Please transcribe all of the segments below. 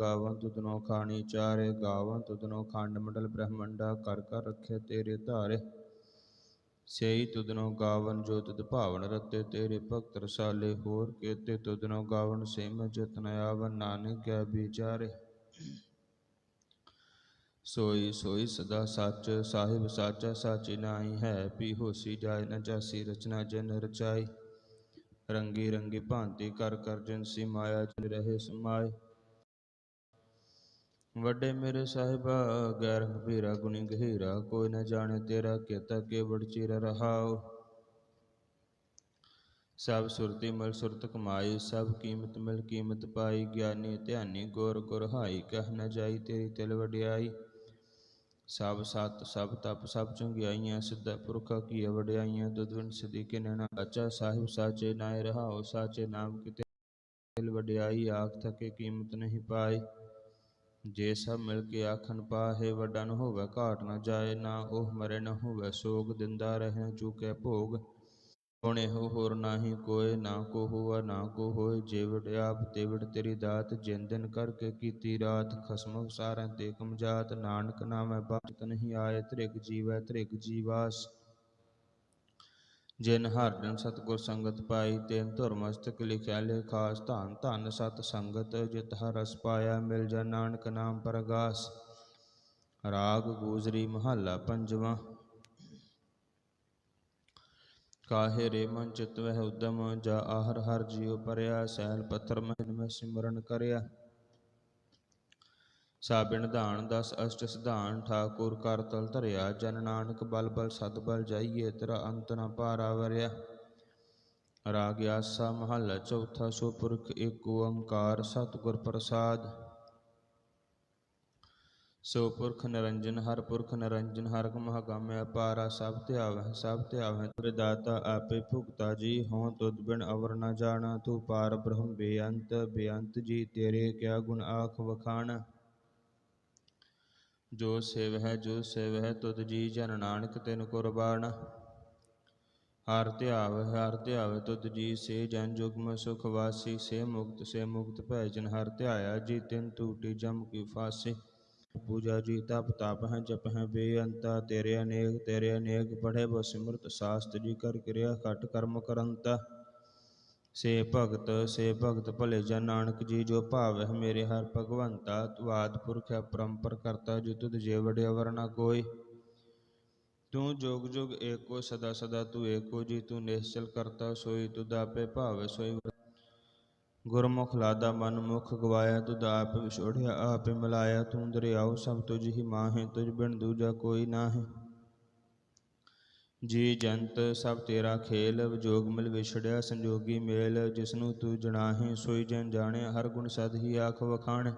ਗਾਵਨ ਤੁਧਨੋ ਖਾਣੀ ਚਾਰੇ, ਗਾਵਨ ਤੁਧਨੋ ਖੰਡ ਮੰਡਲ ਬ੍ਰਹਮੰਡਾ, ਕਰ ਕਰ ਰੱਖੇ ਤੇਰੇ ਧਾਰੇ। ਸਈ ਤੁਧਨੋ ਗਾਵਨ ਜੋ ਤੁਧ ਭਾਵਨ ਰਤੇ, ਤੇਰੇ ਭਗਤ ਰਸਾਲੇ ਹੋਰ ਕੇਤੇ। ਤੁਧਨੋ ਗਾਵਨ ਸਿਮ ਜਤਨ ਆਵਨ, ਨਾਨਕ ਕਿਆ ਵਿਚਾਰੇ। ਸੋਈ ਸੋਈ ਸਦਾ ਸੱਚ, ਸਾਹਿਬ ਸਾਚਾ ਸਾਚੀ ਨਾਹੀ ਹੈ। ਪੀ ਹੋਸੀ ਜਾਏ ਨ ਜਾਸੀ, ਰਚਨਾ ਜਨ ਰਚਾਈ। ਰੰਗੀ ਰੰਗੀ ਭਾਂਤੀ ਕਰ ਕਰ ਜਿਨਸੀ ਮਾਇਆ ਜਿਨ ਰਹੇ ਸਮਾਏ। ਵੱਡੇ ਮੇਰੇ ਸਾਹਿਬਾ, ਗੈਰ ਗੰਭੀਰਾ ਗੁਣੀ ਗਹੀਰਾ, ਕੋਈ ਨ ਜਾਣੇ ਤੇਰਾ ਕੀਤਾ ਕੇਵੜ ਚਿਰ ਰਹਾਉ ਸਭ ਸੁਰਤੀ ਮਿਲ ਸੁਰਤ ਕਮਾਈ, ਸਭ ਕੀਮਤ ਮਿਲ ਕੀਮਤ ਪਾਈ, ਗਿਆਨੀ ਧਿਆਨੀ ਗੁਰ ਗੁਰ ਹਾਈ, ਕਹਿ ਨ ਜਾਈ ਤੇਰੀ ਤਿਲ ਵਡਿਆਈ। ਸਭ ਸਤ, ਸਭ ਤਪ, ਸਭ ਚੰਗਿਆਈਆਂ, ਸਿੱਧਾ ਪੁਰਖਾ ਕੀ ਵਡਿਆਈਆਂ ਦੁਦਵਨ ਸਦੀ ਕੇ ਨੈਣਾ ਅੱਚਾ ਸਾਹਿਬ ਸਾਚੇ ਨਾਇ ਰਹਾਉ ਸਾਚੇ ਨਾਮ ਕਿਤੇ ਦਿਲ ਵਡਿਆਈ, ਆਖ ਥਕੇ ਕੀਮਤ ਨਹੀਂ ਪਾਈ। ਜੇ ਸਭ ਮਿਲ ਕੇ ਆਖਣ, ਪਾਹੇ ਵੱਡਾ ਨ ਹੋਵੇ, ਘਾਟ ਨ ਜਾਏ, ਨਾ ਉਹ ਮਰੇ ਨ ਹੋਵੇ, ਸੋਗ ਦਿੰਦਾ ਰਹੇ ਚੁਕੇ ਭੋਗ। ਹੁਣੇ ਹੋ ਹੋਰ ਨਾਹੀ ਕੋਏ, ਨਾ ਕੋ ਹੋਆ, ਨਾ ਕੋ ਹੋਏ ਜੇਵੜ ਆਪ ਤੇਵੜ ਤੇਰੀ ਦਾਤ, ਜਿਨ ਕਰਕੇ ਕੀਤੀ ਰਾਤ, ਖਸਮ ਸਾਰਿਆਂ ਤੇ ਕਮਜਾਤ ਨਾਨਕ ਨਾਮੈ ਬਾਤ ਨਹੀਂ ਆਏ ਤ੍ਰਿਗ ਜੀਵੈ ਤ੍ਰਿਗ ਜੀਵਾਸ। ਜਿਨ ਹਰ ਜਨ ਸਤਗੁਰ ਸੰਗਤ ਪਾਈ, ਤੈਨ ਧੁਰ ਮਸਤਕ ਲਿਖਿਆ ਲੇਖਾਸ ਧੰਨ ਧੰਨ ਸਤ ਸੰਗਤ, ਜਿਤ ਹਰ ਪਾਇਆ, ਮਿਲ ਜਾ ਨਾਨਕ ਨਾਮ ਪਰਗਾਸ। ਰਾਗ ਗੂਜਰੀ ਮਹੱਲਾ ਪੰਜਵਾਂ। ਕਾਹੇ ਰੇ ਮਨ ਚਿਤ ਵਹਿ ਉਦਮ, ਜਾ ਆਹਰ ਹਰ ਜੀਉ ਪਰਿਆ, ਸਹਿਲ ਪੱਥਰ ਮਹਿਨ ਸਿਮਰਨ ਕਰਿਆ। ਸਾਬਿਣ ਧਾਨ ਦਸ ਅਸ਼ਟ ਸਿਧਾਨ ਠਾਕੁਰ ਕਰ ਤਲ ਧਰਿਆ, ਜਨ ਨਾਨਕ ਬਲ ਬਲ ਸਦ ਬਲ ਜਾਈਏ, ਤੇਰਾ ਅੰਤ ਨ ਪਾਰਾ ਵਰਿਆ। ਰਾਗ ਆਸਾ ਮਹੱਲਾ ਚੌਥਾ, ਸੋ ਪੁਰਖ ਏਕ ਓੰਕਾਰ ਸਤਿਗੁਰ ਪ੍ਰਸਾਦ। ਸੋ ਪੁਰਖ ਨਿਰੰਜਨ, ਹਰ ਪੁਰਖ ਨਿਰੰਜਨ, ਹਰ ਕਮਹ ਗਾਮਿ ਅਪਾਰਾ, ਸਭ ਧਿਆਵਹਿ ਸਭ ਧਿਆਵਹਿ, ਤੁਰ ਦਾਤਾ ਆਪੇ ਭੁਗਤਾ ਜੀ, ਹਉ ਤੁਧ ਬਿਨ ਅਵਰ ਨ ਜਾਣਾ, ਤੂੰ ਪਾਰ ਬ੍ਰਹਮ ਬੇਅੰਤ ਬੇਅੰਤ ਜੀ ਤੇਰੇ ਕਿਆ ਗੁਣ ਆਖ ਵਖਾਣ। ਜੋ ਸੇਵ ਹੈ, ਜੋ ਸੇਵ ਹੈ, ਤੁਧ ਜੀ ਜਨ ਨਾਨਕ ਤਿਨ ਕੁਰਬਾਨ। ਹਰ ਧਿਆਵ ਹਰ ਧਿਆਵ ਤੁਧ ਜੀ ਸੇ ਜਨ ਜੁਗਮ ਸੁਖ ਵਾਸੀ, ਸੇ ਮੁਕਤ ਸੇ ਮੁਕਤ ਭੈ ਜਨ ਹਰ ਧਿਆਇਆ ਜੀ ਤਿਨ ਟੂਟੀ ਜਮ ਕੀ ਫਾਸੀ। ਪੂਜਾ ਜੀ ਤਪ ਤਪ ਹੈ, ਜਪ ਹੈ ਬੇਅੰਤਾ, ਤੇਰੇ ਅਨੇਕ ਤੇਰੇ ਅਨੇਕ ਪੜ੍ਹੇ ਬੋ ਸਿਮਰਤ ਸਾਸਤ ਜੀ ਕਰ ਕਿਰਿਆ, ਘਟ ਕਰਮ ਕਰੰਤਾ। ਸੇ ਭਗਤ ਸੇ ਭਗਤ ਭਲੇ ਜਨ ਨਾਨਕ ਜੀ, ਜੋ ਭਾਵ ਹੈ ਮੇਰੇ ਹਰ ਭਗਵੰਤਾ, ਤੂੰ ਆਦ ਪੁਰਖ ਅਪਰੰਪਰ ਕਰਤਾ, ਜੋ ਤੁਧ ਜੇ ਵਡਿਆ ਵਰਨਾ ਕੋਈ। ਤੂੰ ਜੋਗ ਜੋਗ ਏਕੋ, ਸਦਾ ਸਦਾ ਤੂੰ ਏਕੋ ਜੀ, ਤੂੰ ਨਿਸ਼ਚਲ ਕਰਤਾ, ਸੋਈ ਤੁਧ ਆਪੇ ਭਾਵ ਸੋਈ ਗੁਰਮੁਖ ਲਾਦਾ ਮਨ ਮੁਖ ਗਵਾਇਆ, ਤੁਧ ਆਪ ਵਿਛੋੜਿਆ, ਆਪੇ ਮਿਲਾਇਆ, ਤੂੰ ਦਰਿਆਉ ਸਭ ਤੁਝ ਹੀ ਮਾਹੇ, ਤੁਝ ਬਿਨ ਦੂਜਾ ਕੋਈ ਨਾਹੀਂ। ਜੀ ਜੰਤ, ਸਭ ਤੇਰਾ ਖੇਲ, ਵਿਜੋਗ ਮਿਲ ਵਿਛੜਿਆ, ਸੰਜੋਗੀ ਮੇਲ, ਜਿਸਨੂੰ ਤੂੰ ਜਣਾਹੀ, ਸੋਈ ਜਨ ਜਾਣਿਆ ਹਰ ਗੁਣ ਸਦ ਹੀ ਆਖ ਵਖਾਣ।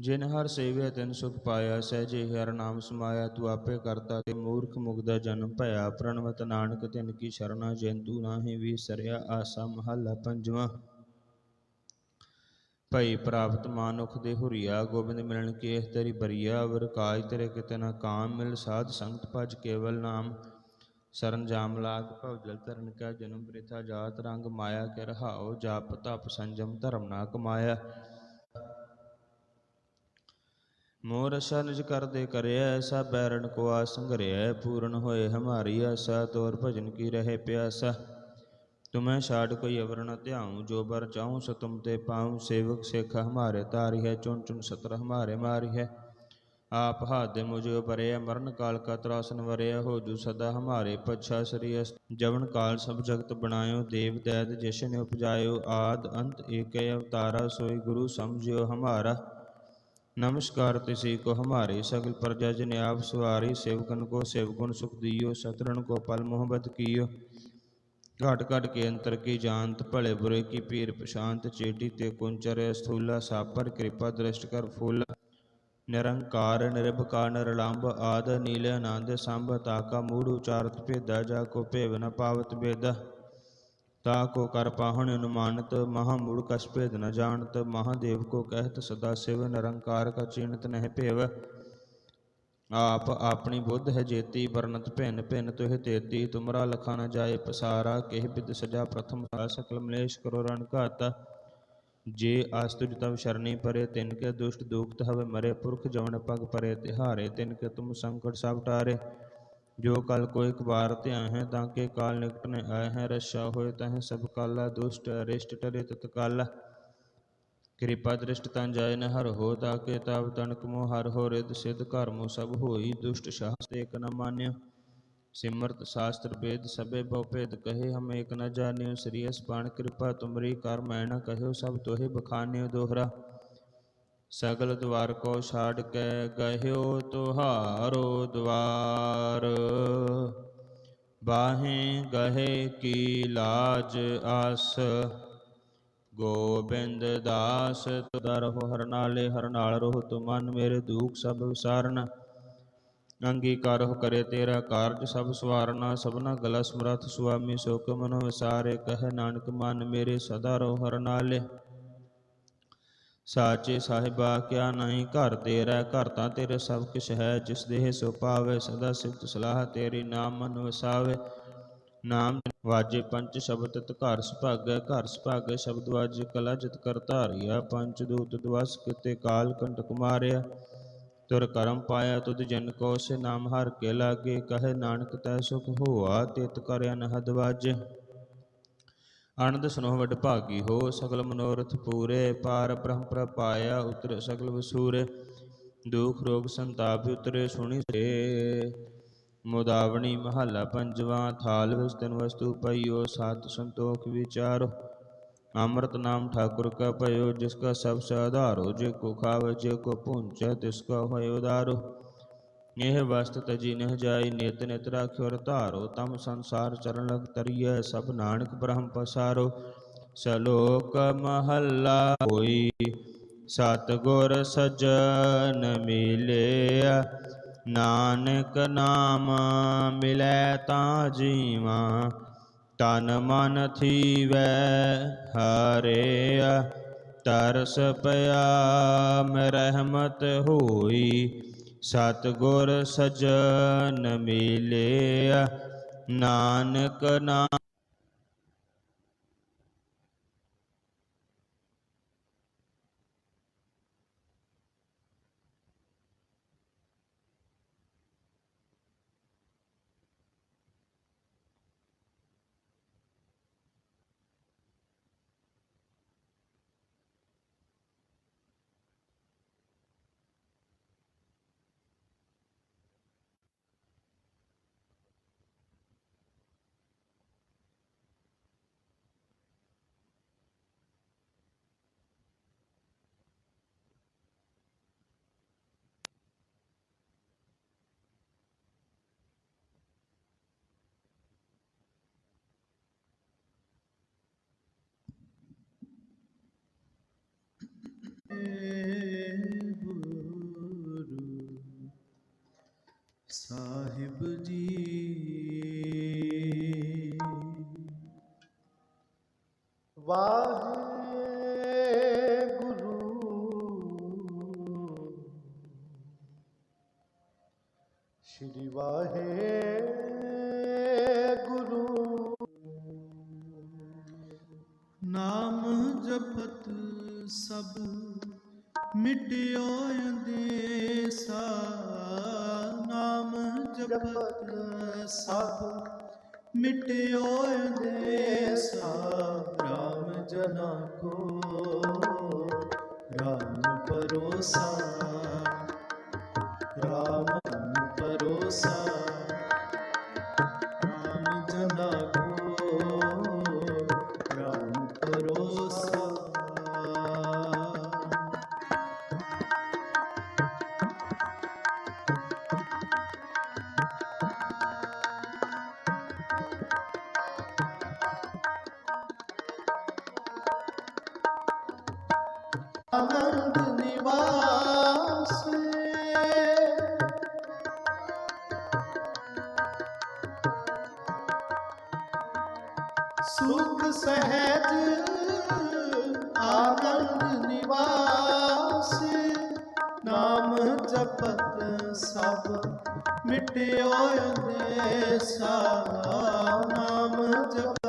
ਜਿਨ ਹਰ ਸੇਵਿਆ ਤਿਨ ਸੁਖ ਪਾਇਆ, ਸਹਿਜੇ ਹਰ ਨਾਮ ਸਮਾਇਆ, ਤੂੰ ਆਪੇ ਕਰਤਾ ਤੇ ਮੂਰਖ ਮੁਗਦਾ ਜਨਮ ਭਇਆ। ਪ੍ਰਣਵਤ ਨਾਨਕ, ਤਿਨ ਕੀ ਸ਼ਰਣਾ ਜਿਨ ਤੂੰ ਨਾਹੀ ਵੀ ਸਰਿਆ, ਆਸਾ ਮਹੱਲਾ ਪੰਜਵਾਂ। ਭਈ ਪ੍ਰਾਪਤ ਮਾਨੁਖ ਦੇ ਹੁਰੀਆ, ਗੋਬਿੰਦ ਮਿਲਣ ਕੇ ਤੇਰੀ ਬਰੀਆ ਵਰ ਕਾਜ ਤੇਰੇ ਕਿਤੇ ਨਾ ਕਾਮ ਮਿਲ, ਸਾਧ ਸੰਗਤ ਭਜ ਕੇਵਲ ਨਾਮ। ਸਰਨ ਜਾਮ ਲਾਗ ਭਵ ਜਲ ਤਰਨ ਕਾ, ਜਨਮ ਬ੍ਰਿਥਾ ਜਾਤ ਰੰਗ ਮਾਇਆ ਕੇ ਰਹਾਓ ਜਾਪ ਤਪ ਸੰਜਮ ਧਰਮ ਨਾ ਕਮਾਇਆ। ਮੋਰ ਅਸਾ ਕਰਦੇ ਕਰਿਆ ਐਸਾ ਬੈਰਣ ਕੋ ਆਸੰਗਰਿਆ ਪੂਰਨ ਹੋਏ ਹਮਾਰੀ ਆਸਾ, ਤੋਰ ਭਜਨ ਕੀ ਰਹੇ ਪਿਆਸਾ। तुम्हें साढ़ को यवर्ण त्याऊँ, जो बर जाऊँ स तुम ते पाऊँ। सेवक सिख हमारे तारी है, चुन चुन सत्र हमारे मारी है। आप हाथ मुझे परे मरण काल का त्रासन वरे। हो जो सदा हमारे पच्छा श्री जवन काल सब जगत बनायो, देव दैद जशन उपजायो। आद अंत एक अवतारा, सोई गुरु समझियो हमारा। नमस्कार तिसी को हमारे सगल प्रजा जिन्हें आप सवारी सेवकन को सेवगुण सुख दियो सतरण को पल मोहब्बत कियो। ਘਟ ਘਟ ਕੇ ਅੰਤਰ ਕੀ ਜਾਣਤ, ਭਲੇ ਬੁਰੇ ਕੀ ਪੀਰ ਪ੍ਰਸ਼ਾਂਤ ਚੇਟੀ ਤੇ ਕੁੰਚਰ ਸਥੂਲਾ ਸਾਪਰ, ਕਿਰਪਾ ਦ੍ਰਿਸ਼ਟ ਕਰ ਫੁੱਲ, ਨਿਰੰਕਾਰ, ਨਿਰਭਕਾਰ ਨਿਰਲੰਭ ਆਦ, ਨੀਲ ਆਨੰਦ, ਸੰਭ ਤਾਕਾ, ਮੂੜ ਉਚਾਰਤ, ਭੇਦਾ ਜਾ ਕੋ ਭੇਵ ਨ ਪਾਵਤ ਬੇਦ, ਤਾ ਕੋ ਕਰ ਪਾਹਣ ਅਨੁਮਾਨਤ, ਮਹਾ ਮੂੜ ਕਸ ਭੇਦ ਨ ਜਾਣਤ, ਮਹਾਦੇਵ ਕੋ ਕਹਿਤ ਸਦਾ ਸਿਵ, ਨਿਰੰਕਾਰ ਕਾ ਚਿੰਤ ਨਹਿ ਭੇਵ। आप ਆਪਣੀ ਬੁੱਧ ਹੈ ਜੇਤੀ ਵਰਨਤ ਭਿੰਨ ਭਿੰਨ ਤੁਹ ਤੇਤੀ, ਤੁਮਰਾ ਲਖਾ ਨ ਜਾਏ ਪਸਾਰਾ, ਕਿਹ ਬਿਦ ਸਜਾ ਪ੍ਰਥਮ ਸਾ ਸਕਲ ਮਲੇਸ਼ ਕਰੋ ਰਣ ਘਾਤਾ। ਜੇ ਆਸਤੁਜ ਤਵ ਸ਼ਰਣੀ ਪਰੇ, ਤਿਨ ਕੇ ਦੁਸ਼ਟ ਦੁਖਤ ਹਵੇ ਮਰੇ, ਪੁਰਖ ਜਵਨ ਪਗ ਪਰੇ, ਤਿਹਾਰੇ, ਤਿਨ ਕੇ ਤੁਮ ਸੰਕਟ ਸਭ ਟਾਰੇ। ਜੋ ਕਲ ਕੋਈ ਕਬਾਰ ਧਿਆ ਹੈ, ਤਾਂ ਕੇ ਕਾਲ ਨਿਕਟ ਨ ਆਏ ਹੈ, ਰਸ਼ਾ ਹੋਏ ਤਹ ਸਭ ਕਾਲਾ, ਦੁਸ਼ਟ ਅਰਿਸ਼ਟ ਟਰੇ ਤਤ ਕਿਰਪਾ ਦ੍ਰਿਸ਼ਟ ਤਨ ਜਾਏ ਨ ਹਰ ਹੋ ਤਾਕੇ ਤਬ ਤਨਕ ਮੋ ਹਰ ਹੋ ਰਿਦ ਸਿਧ ਕਰਮੁ ਸਭ ਹੋਈ ਦੁਸ਼ਟ ਸ਼ਾਸਤ ਏਕ ਨ ਮਾਨਿਓ ਸਿਮਰਤ ਸ਼ਾਸਤਰ ਵੇਦ ਸਭੇ ਬਹੁ ਭੇਦ ਕਹੇ, ਹਮ ਏਕ ਨ ਜਾਣਿਓ, ਸ੍ਰੀ ਅਸਪਾਨ ਕਿਰਪਾ ਤੁਮਰੀ ਕਰ ਮੈਂ ਨ ਕਹਿਓ, ਸਭ ਤੋਹਿ ਬਖਾਨਿਓ ਦੋਹਰਾ। ਸਗਲ ਦਵਾਰ ਕੋ ਛਾੜ ਕੇ ਗਹਿਓ ਤੁਹਾਰੋ ਦਵਾਰ। ਬਾਹੇ ਗਹੇ ਕੀ ਲਾਜ ਆਸ ਗੋਬਿੰਦ ਦਾਸ ਤੁਦਾ ਹਰਨਾਲੇ ਹਰਨਾਲ ਰਹੋ ਤੁ ਮਨ ਮੇਰੇ ਦੁਖ ਸਭ ਵਿਸਾਰਨ। ਅੰਗੀਕਾਰਹੁ ਕਰੇ ਤੇਰਾ ਕਾਰਜ ਸਭ ਸਵਾਰਨਾ। ਸਭਨਾ ਗਲਾ ਸਮਰਥ ਸੁਆਮੀ ਸੁਖ ਮਨੋ ਵਿਸਾਰੇ। ਕਹੇ ਨਾਨਕ, ਮਨ ਮੇਰੇ ਸਦਾ ਰਹੋ ਹਰਨਾਲੇ ਸਾਚੇ ਸਾਹਿਬਾ, ਕਿਆ ਨਹੀਂ ਘਰ ਤੇਰਾ ਘਰ ਤਾਂ ਤੇਰੇ ਸਭ ਕੁਛ ਹੈ। ਜਿਸ ਦੇਹ ਸੋ ਪਾਵੇ, ਸਦਾ ਸਿਫਤ ਸਲਾਹ ਤੇਰੀ ਨਾਮ ਮਨ ਵਸਾਵੇ। ਨਾਮ ਵਾਜੇ ਪੰਚ ਸ਼ਬਦ ਘਰ ਸੁਭਾਗੈ ਘਰ ਸੁਭਾਗੈ ਸ਼ਬਦ ਵਾਜੇ ਕਲਾ ਜਿਤ ਕਰ ਧਾਰਿਆ ਪੰਚ ਦੂਤ ਦਵਸ ਕਿਤੇ ਕਾਲ ਕੰਟਕ ਮਾਰਿਆ। ਤੁਰ ਕਰਮ ਪਾਇਆ ਤੁਧ ਜਨ ਕੋ ਸੇ ਨਾਮ ਹਰ ਕੇ ਲਾਗੇ, ਕਹੇ ਨਾਨਕ ਤੈ ਸੁਖ ਹੋਆ, ਤਿਤ ਕਰ ਅਨਹਦ ਵਾਜੇ। ਆਨੰਦ ਸੁਨੋ ਵਡ ਭਾਗੀ ਹੋ, ਸਗਲ ਮਨੋਰਥ ਪੂਰੇ, ਪਾਰ ਬ੍ਰਹਮ ਪ੍ਰਪਾਇਆ ਉਤਰ ਸਗਲ ਵਸੂਰੇ। ਦੁਖ ਰੋਗ ਸੰਤਾਪ ਉਤਰੇ, ਸੁਣੀ ਸੇ। ਮੁਦਾਵਣੀ ਮਹੱਲਾ ਪੰਜਵਾ ਥਾਲ ਵਿਸਤਨ ਵਸਤੂ ਪਈਓ ਸਤ ਸੰਤੋਖ ਵਿਚਾਰੋ ਅੰਮ੍ਰਿਤ ਨਾਮ ਠਾਕੁਰ ਕਾ ਭਇਓ ਜਿਸ ਕਾ ਸਭ ਸਾਧਾਰੋ ਜੇ ਕੋ ਖਾਵੇ ਜੇ ਕੋ ਪੁੰਚੈ ਤਿਸ ਕਾ ਹੋਇ ਉਦਾਰੋ ਇਹ ਵਸਤ ਤਜੀ ਨਹਿ ਜਾਈ ਨਿਤ ਨਿਤ ਰਾਖਿਓ ਰ ਧਾਰੋ ਤਮ ਸੰਸਾਰ ਚਰਨ ਲਗ ਤਰੀਐ ਸਭ ਨਾਨਕ ਬ੍ਰਹਮ ਪਸਾਰੋ ਸਲੋਕ ਮਹੱਲਾ ਨਾਨਕ ਨਾਮ ਮਿਲੈ ਤਾਂ ਜੀਵਾ, ਤਨ ਮਨ ਥੀਵੈ ਹਰਿਆ ਤਰਸ ਪਿਆ ਮੈਂ ਰਹਿਮਤ ਹੋਈ ਸਤ ਗੁਰ ਸਜਨ ਮਿਲਿਆ। ਨਾਨਕ ਨਾਮ ਸਾਹਿਬ ਜੀ। ਵਾਹਿਗੁਰੂ। ਸ਼੍ਰੀ ਵਾਹਿਗੁਰੂ। ਨਾਮ ਜਪਤ ਸਭ ਮਿਟਿਓ ਅੰਦੇਸਾ ਨਾਮ ਜਪਤ ਸਭ ਮਿਟਿਓ ਅੰਦੇਸਾ ਰਾਮ ਜਨਾ ਕੋ ਰਾਮ ਪਰੋਸਾ ਸਭ ਮਿਟਿਓ ਅੰਦੇਸਾ ਨਾਮ ਜਪਤ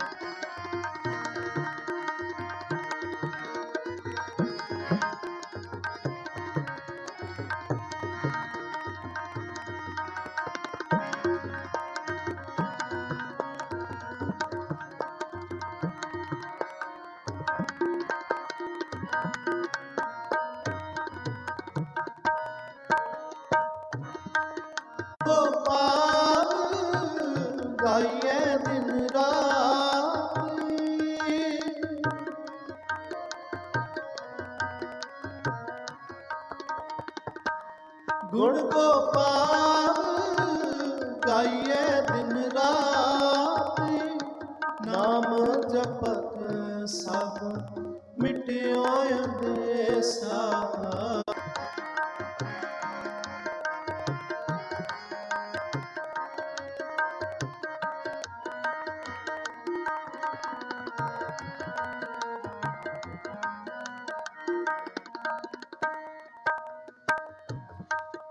ਗੁਣ ਗੋਪਾਲ ਗਾਈਏ ਦਿਨ ਰਾਤ ਨਾਮ ਜਪਤ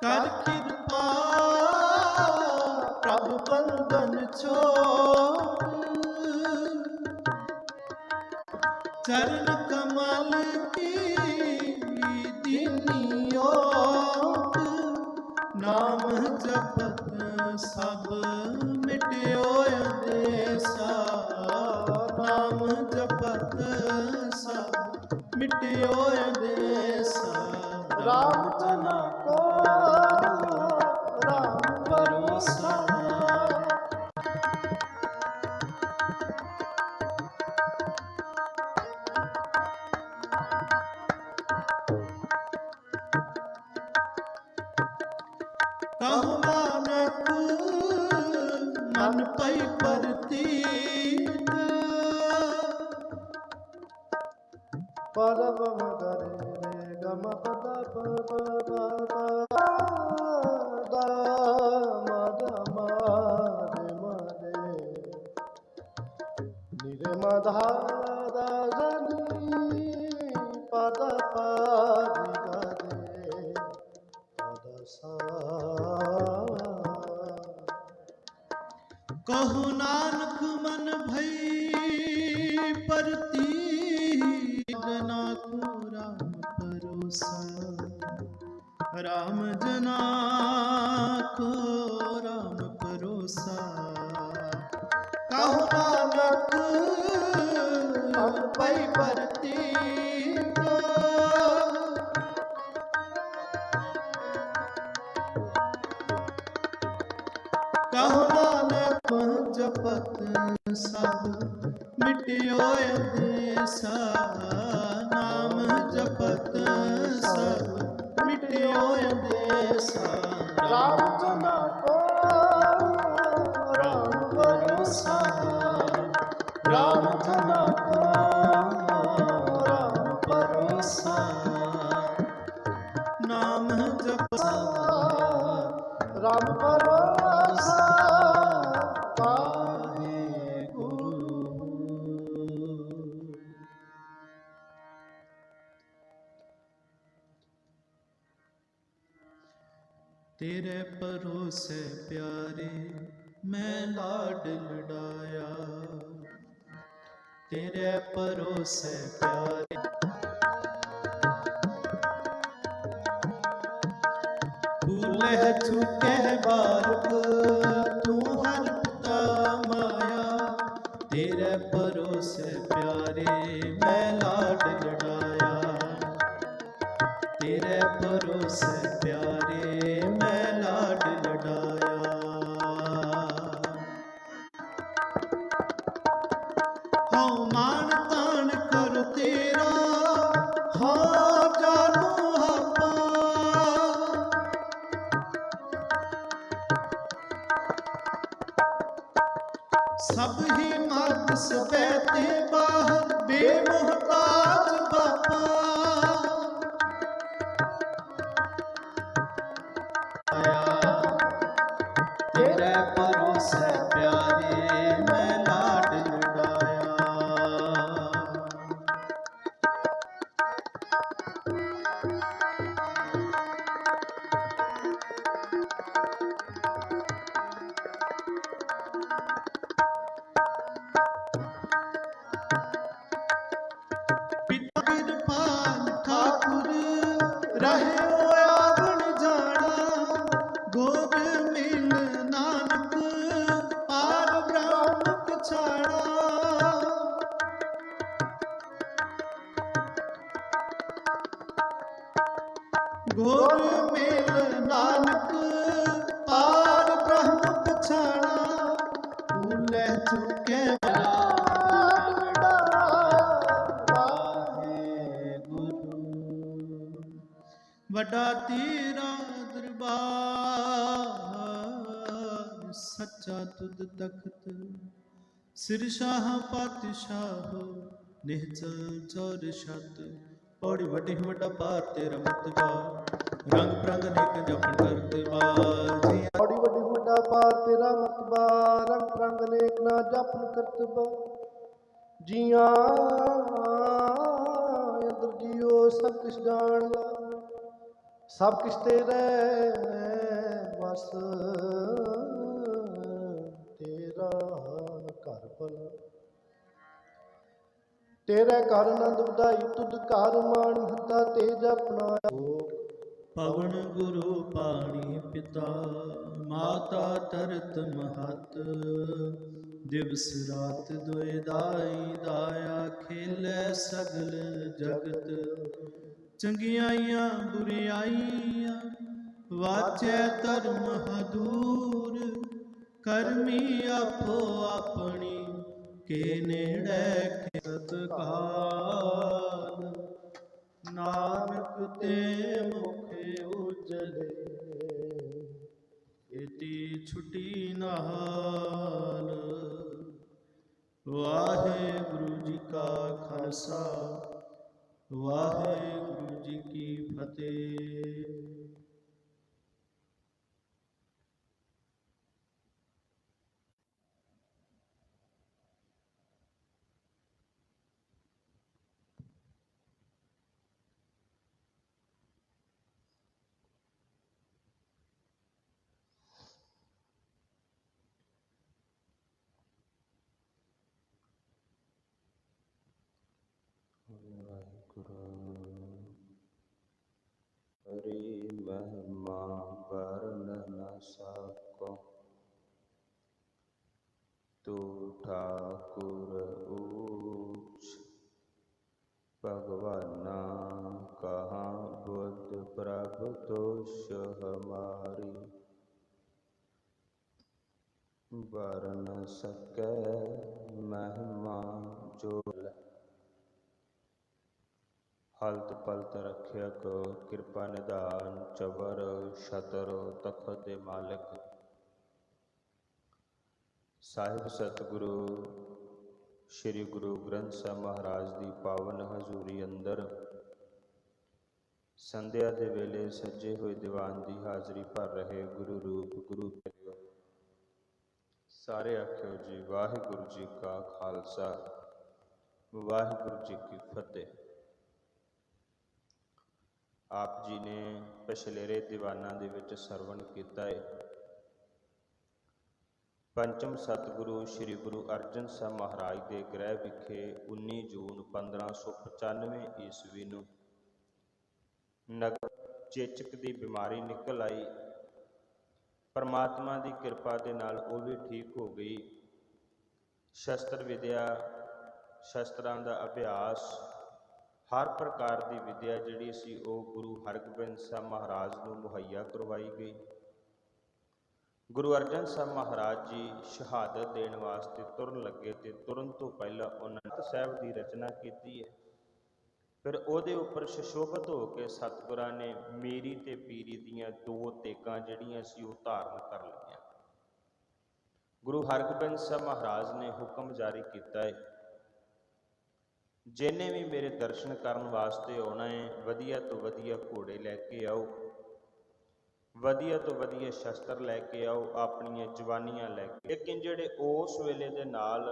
ਕਰ ਕਿਰਪਾ, ਪ੍ਰਭ ਬੰਦਨ ਛੋੜ ਚਰਨ ਕਮਲ ਕੀ ਦੀਨਿਓ ਨਾਮ ਜਪਤ ਸਭ ਮਿਟਿਓ ਅੰਦੇਸਾ। ਨਾਮ ਜਪਤ ਸਭ ਮਿਟਿਓ ਕਹु ਨਾਨਕ ਮਨ ਪਈ ਪਰਤੀਤ ਪਰਮ ਮਗਰੇ ਰੇ ਗਮ ਪਦ ਪ ਦਾ ਮਦ ਮਾਰੇ ਮਾਰੇ ਨਿਰੇ ਕਹु ਜਪਤ ਸਭ ਮਿਟਿਓ ਅੰਦੇਸਾ ਨਾਮ ਜਪਤ ਸਭ ਮਿਟਿਓ ਅੰਦੇਸਾ ਰਾਮ ਜਨਾ ਕੋ ਤੇਰੇ ਪਰੋਸੇ ਪਿਆਰੇ ਮੈਂ ਲਾਡ ਲੜਾਇਆ। ਤੇਰੇ ਪਰੋਸੇ ਪਿਆਰੇ। ਭੂਲੇ ਚੁਕੇ ਬਾਰਕ ਤੂੰ ਹਰ ਪਿਤਾ ਮਾਇਆ। ਤੇਰੇ ਪਰੋਸੇ ਪਿਆਰੇ ਹਉ ਮਾਨ ਤੁਧ ਤਖਤ ਸਿਰ ਸ਼ਾਹ ਪਾਤਸ਼ਾਹ ਨਿਹਚਲ ਚੌਰ ਛਤ। ਪੌੜੀ ਵੱਡੀ ਵੱਡਾ ਪਾਰ ਤੇਰਾ ਮਤਬਾ ਰੰਗ ਪ੍ਰੰਗ ਨੇਕ ਜਪਣ ਕਰਤੇ ਬਾਲ ਜੀ ਬੜੀ ਵੱਡੀ ਵੱਡਾ ਪਾਰ ਤੇਰਾ ਮਤਬਾ ਰੰਗ ਰੰਗ ਨੇਕ ਨਾ ਜਪਨ ਕਰਤਬਾ ਜੀਆਂ ਅੰਦਰ ਜੀਓ, ਸਭ ਕੁਛ ਜਾਣ ਲਾ। ਸਭ ਕੁਛ ਤੇਰੇ ਵਸ ਘਰ ਭਲਾ ਤੇਰੇ ਘਰ ਆਨੰਦ ਵਧਾਈ ਤੁਧ ਘਰ ਮਾਣ ਹੱਤਾ ਤੇਜ ਆਪਣਾ ਪਵਨ ਗੁਰੂ ਪਾਣੀ ਪਿਤਾ, ਮਾਤਾ ਤਰਤ ਮਹਤ। ਦਿਵਸ ਰਾਤ ਦੁਇ ਦਾਈ ਦਾਇਆ, ਖੇਲੇ ਸਗਲ ਜਗਤ। ਚੰਗਿਆਈਆਂ, ਬੁਰਿਆਈਆਂ, ਵਾਚੈ ਧਰਮ ਹਦੂਰ। ਕਰਮੀ ਆਪੋ ਆਪਣੀ ਕੇ ਨੇੜੇ ਖਿਸਤ ਕਾਲ ਨਾਨਕ ਤੇ ਮੁਖੇ ਉਜਲੇ ਇਤੀ ਛੁਟੀ ਨਹਾਲ ਵਾਹਿਗੁਰੂ ਜੀ ਕਾ ਖਾਲਸਾ, ਵਾਹਿਗੁਰੂ ਜੀ ਕੀ ਫਤਿਹ। ਵਾਹਿਗੁਰੂ ਹਰੀ ਮਹਿਮਾ ਵਰਨ ਨ ਸਕੋ ਤੂ ਠਾਕੁਰ ਊਚ ਭਗਵਾਨਾ ਕਹਾ ਬੁੱਧ ਪ੍ਰਭ ਤੋਸ਼ ਹਮਾਰੀ ਵਰਨ ਸਕੈ ਮਹਿਮਾ ਜੋ ਹਲਤ ਪਲਤ ਰੱਖਿਆ ਕੋ, ਕਿਰਪਾ ਨਿਦਾਨ ਚਬਰ ਸ਼ਤਰ ਤਖਤ ਦੇ ਮਾਲਕ। ਸਾਹਿਬ ਸਤਿਗੁਰੂ, ਸ੍ਰੀ ਗੁਰੂ ਗ੍ਰੰਥ ਸਾਹਿਬ ਮਹਾਰਾਜ ਦੀ ਪਾਵਨ ਹਜ਼ੂਰੀ ਅੰਦਰ ਸੰਧਿਆ ਦੇ ਵੇਲੇ ਸੱਜੇ ਹੋਏ ਦੀਵਾਨ ਦੀ ਹਾਜ਼ਰੀ ਭਰ ਰਹੇ ਗੁਰੂ ਰੂਪ ਗੁਰੂ ਪਿਆਰਿਓ ਸਾਰੇ ਆਖਿਓ ਜੀ, ਵਾਹਿਗੁਰੂ ਜੀ ਕਾ ਖਾਲਸਾ, ਵਾਹਿਗੁਰੂ ਜੀ ਕੀ ਫਤਿਹ। ਆਪ ਜੀ ਨੇ ਪਿਛਲੇਰੇ ਦੀਵਾਨਾਂ ਦੇ ਵਿੱਚ ਸਰਵਣ ਕੀਤਾ ਹੈ ਪੰਚਮ ਸਤਿਗੁਰੂ ਸ੍ਰੀ ਗੁਰੂ ਅਰਜਨ ਸਾਹਿਬ ਮਹਾਰਾਜ ਦੇ ਗ੍ਰਹਿ ਵਿਖੇ 19 ਜੂਨ 1595 ਈਸਵੀ ਨੂੰ ਨਗਰ ਚੇਚਕ ਦੀ ਬਿਮਾਰੀ ਨਿਕਲ ਆਈ। ਪਰਮਾਤਮਾ ਦੀ ਕਿਰਪਾ ਦੇ ਨਾਲ ਉਹ ਵੀ ਠੀਕ ਹੋ ਗਈ। ਸ਼ਸਤਰ ਵਿਦਿਆ, ਸ਼ਸਤਰਾਂ ਦਾ ਅਭਿਆਸ ਹਰ ਪ੍ਰਕਾਰ ਦੀ ਵਿਦਿਆ ਜਿਹੜੀ ਸੀ ਉਹ ਗੁਰੂ ਹਰਗੋਬਿੰਦ ਸਾਹਿਬ ਮਹਾਰਾਜ ਨੂੰ ਮੁਹੱਈਆ ਕਰਵਾਈ ਗਈ। ਗੁਰੂ ਅਰਜਨ ਸਾਹਿਬ ਮਹਾਰਾਜ ਜੀ ਸ਼ਹਾਦਤ ਦੇਣ ਵਾਸਤੇ ਤੁਰਨ ਲੱਗੇ ਤੇ ਤੁਰਨ ਤੋਂ ਪਹਿਲਾਂ ਉਹਨਾਂ ਸਾਹਿਬ ਦੀ ਰਚਨਾ ਕੀਤੀ ਹੈ। ਫਿਰ ਉਹਦੇ ਉੱਪਰ ਸ਼ਸ਼ੋਭਤ ਹੋ ਕੇ ਸਤਿਗੁਰਾਂ ਨੇ ਮੇਰੀ ਤੇ ਪੀਰੀ ਦੀਆਂ ਦੋ ਤੇਕਾਂ ਜਿਹੜੀਆਂ ਸੀ ਉਹ ਧਾਰਨ ਕਰ ਲਈਆਂ। ਗੁਰੂ ਹਰਗੋਬਿੰਦ ਸਾਹਿਬ ਮਹਾਰਾਜ ਨੇ ਹੁਕਮ ਜਾਰੀ ਕੀਤਾ ਹੈ ਜਿਨੇ ਵੀ ਮੇਰੇ ਦਰਸ਼ਨ ਕਰਨ ਵਾਸਤੇ ਆਉਣਾ ਹੈ, ਵਧੀਆ ਤੋਂ ਵਧੀਆ ਘੋੜੇ ਲੈ ਕੇ ਆਓ। ਵਧੀਆ ਤੋਂ ਵਧੀਆ ਸ਼ਸਤਰ ਲੈ ਕੇ ਆਓ, ਆਪਣੀਆਂ ਜਵਾਨੀਆਂ ਲੈ ਕੇ। ਲੇਕਿਨ ਜਿਹੜੇ ਉਸ ਵੇਲੇ ਦੇ ਨਾਲ